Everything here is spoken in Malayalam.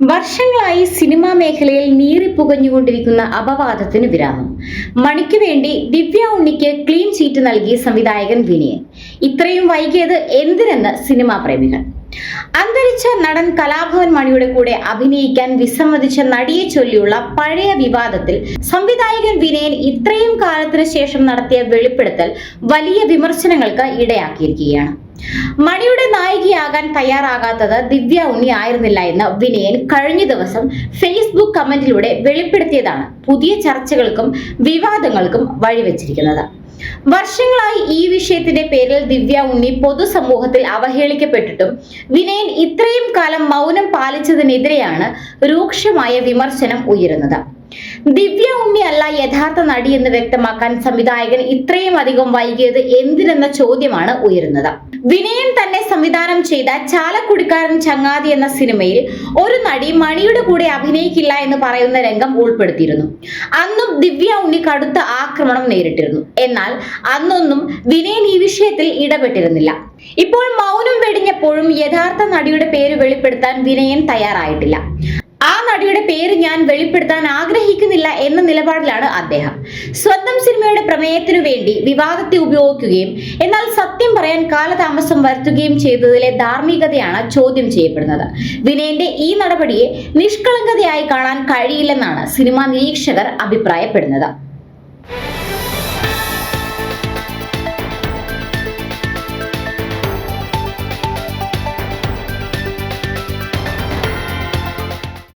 വർഷങ്ങളായി സിനിമാ മേഖലയിൽ നീറിപ്പുകഞ്ഞുകൊണ്ടിരിക്കുന്ന അപവാദത്തിന് വിരാമം. മണിക്ക് വേണ്ടി ദിവ്യ ഉണ്ണിക്ക് ക്ലീൻ ചീറ്റ് നൽകി സംവിധായകൻ വിനയൻ. ഇത്രയും വൈകിയത് എന്തിനെന്ന് സിനിമാ പ്രേമികൾ. അന്തരിച്ച നടൻ കലാഭവൻ മണിയുടെ കൂടെ അഭിനയിക്കാൻ വിസമ്മതിച്ച നടിയെ ചൊല്ലിയുള്ള പഴയ വിവാദത്തിൽ സംവിധായകൻ വിനയൻ ഇത്രയും കാലത്തിന് ശേഷം നടത്തിയ വെളിപ്പെടുത്തൽ വലിയ വിമർശനങ്ങൾക്ക് ഇടയാക്കിയിരിക്കുകയാണ്. മണിയുടെ നായികയാകാൻ തയ്യാറാകാത്തത് ദിവ്യ ഉണ്ണി ആയിരുന്നില്ല എന്ന് വിനയൻ കഴിഞ്ഞ ദിവസം ഫേസ്ബുക്ക് കമന്റിലൂടെ വെളിപ്പെടുത്തിയതാണ് പുതിയ ചർച്ചകൾക്കും വിവാദങ്ങൾക്കും വഴിവെച്ചിരിക്കുന്നത്. വർഷങ്ങളായി ഈ വിഷയത്തിന്റെ പേരിൽ ദിവ്യ ഉണ്ണി പൊതുസമൂഹത്തിൽ അവഹേളിക്കപ്പെട്ടിട്ടും വിനയൻ ഇത്രയും കാലം മൗനം പാലിച്ചതിനെതിരെയാണ് രൂക്ഷമായ വിമർശനം ഉയരുന്നത്. ദിവ്യ ഉണ്ണി അല്ല യഥാർത്ഥ നടി എന്ന് വ്യക്തമാക്കാൻ സംവിധായകൻ ഇത്രയും അധികം വൈകിയത് എന്തിനെന്ന ചോദ്യമാണ് ഉയരുന്നത്. വിനയൻ തന്നെ സംവിധാനം ചെയ്ത ചാലക്കുടിക്കാരൻ ചങ്ങാതി എന്ന സിനിമയിൽ ഒരു നടി മണിയുടെ കൂടെ അഭിനയിക്കില്ല എന്ന് പറയുന്ന രംഗം ഉൾപ്പെടുത്തിയിരുന്നു. അന്നും ദിവ്യ ഉണ്ണി കടുത്ത ആക്രമണം നേരിട്ടിരുന്നു. എന്നാൽ അന്നൊന്നും വിനയൻ ഈ വിഷയത്തിൽ ഇടപെട്ടിരുന്നില്ല. ഇപ്പോൾ മൗനം വെടിഞ്ഞപ്പോഴും യഥാർത്ഥ നടിയുടെ പേര് വെളിപ്പെടുത്താൻ വിനയൻ തയ്യാറായിട്ടില്ല. ആ നടിയുടെ പേര് ഞാൻ വെളിപ്പെടുത്താൻ ആഗ്രഹിക്കുന്നില്ല എന്ന നിലപാടിലാണ് അദ്ദേഹം. സ്വന്തം സിനിമയുടെ പ്രമേയത്തിനു വേണ്ടി വിവാദത്തെ ഉപയോഗിക്കുകയും എന്നാൽ സത്യം പറയാൻ കാലതാമസം വരുത്തുകയും ചെയ്തതിലെ ധാർമ്മികതയാണ് ചോദ്യം ചെയ്യപ്പെടുന്നത്. വിനയന്റെ ഈ നടപടിയെ നിഷ്കളങ്കതയായി കാണാൻ കഴിയില്ലെന്നാണ് സിനിമാ നിരീക്ഷകർ അഭിപ്രായപ്പെടുന്നത്.